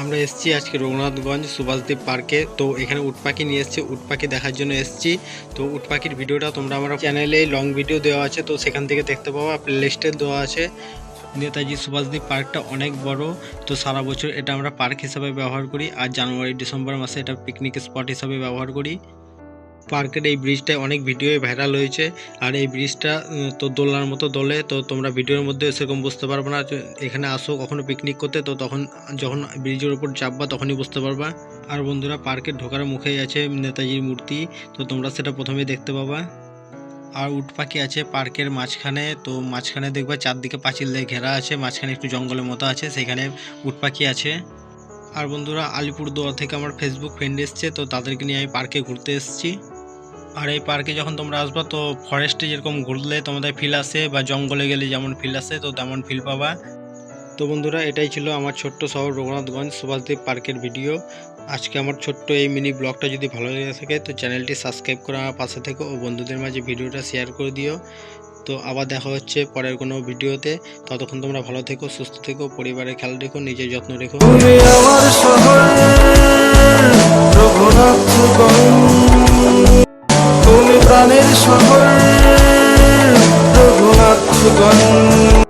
আমরা এসেছি আজকে রঘুনাথগঞ্জ সুভাষদ্বীপ পার্কে। তো এখানে উট পাখি নিয়ে এসেছি উট পাখি দেখার জন্য এসেছি। তো উট পাখির ভিডিওটা তোমরা আমার চ্যানেলে লং ভিডিও দেওয়া আছে, তো সেখান থেকে দেখতে পাবো প্লে লিস্টে দেওয়া আছে। নেতাজি সুভাষদ্বীপ পার্কটা অনেক বড়, তো সারা বছর এটা আমরা পার্ক হিসাবে ব্যবহার করি। আর জানুয়ারি, ডিসেম্বর মাসে এটা পিকনিক স্পট হিসাবে ব্যবহার করি। পার্কের এই ব্রিজটায় অনেক ভিডিও ভাইরাল হয়েছে। আর এই ব্রিজটা তো দোলনার মতো দোলে, তো তোমরা ভিডিওর মধ্যে সেরকম বুঝতে পারবে না। এখানে আসো কখনো পিকনিক করতে, তো তখন, যখন ব্রিজের উপর চাপবা তখনই বুঝতে পারবা। আর বন্ধুরা পার্কের ঢোকার মুখেই আছে নেতাজির মূর্তি, তো তোমরা সেটা প্রথমে দেখতে পাবা। আর উট পাখি আছে পার্কের মাঝখানে, তো মাঝখানে দেখবা চারদিকে পাঁচিল দিয়ে ঘেরা আছে, মাঝখানে একটু জঙ্গলের মতো আছে, সেখানে উট পাখি আছে। আর বন্ধুরা, আলিপুরদুয়ার থেকে আমার ফেসবুক ফ্রেন্ড এসছে, তো তাদেরকে নিয়ে আমি পার্কে ঘুরতে এসেছি। আর এই পার্কে যখন তোমরা আসবা, তো ফরেস্টে যেরকম ঘুরলে তোমাদের ফিল আসে বা জঙ্গলে গেলে যেমন ফিল আসে, তো তেমন ফিল পাবা। তো বন্ধুরা, এটাই ছিল আমার ছোট্ট শহর রঘুনাথগঞ্জ সুভাষদ্বীপ পার্কের ভিডিও আজকে আমার ছোট্ট এই মিনি ব্লগটা যদি ভালো লেগে থাকে, তো চ্যানেলটি সাবস্ক্রাইব করে আমার পাশে থেকো ও বন্ধুদের মাঝে ভিডিওটা শেয়ার করে দিও। তো আবার দেখা হচ্ছে পরের কোনো ভিডিওতে ততক্ষণ তোমরা ভালো থেকো, সুস্থ থেকো, পরিবারের খেয়াল রেখো, নিজের যত্ন রেখো। প্রাণের শহর রঘুনাথগঞ্জ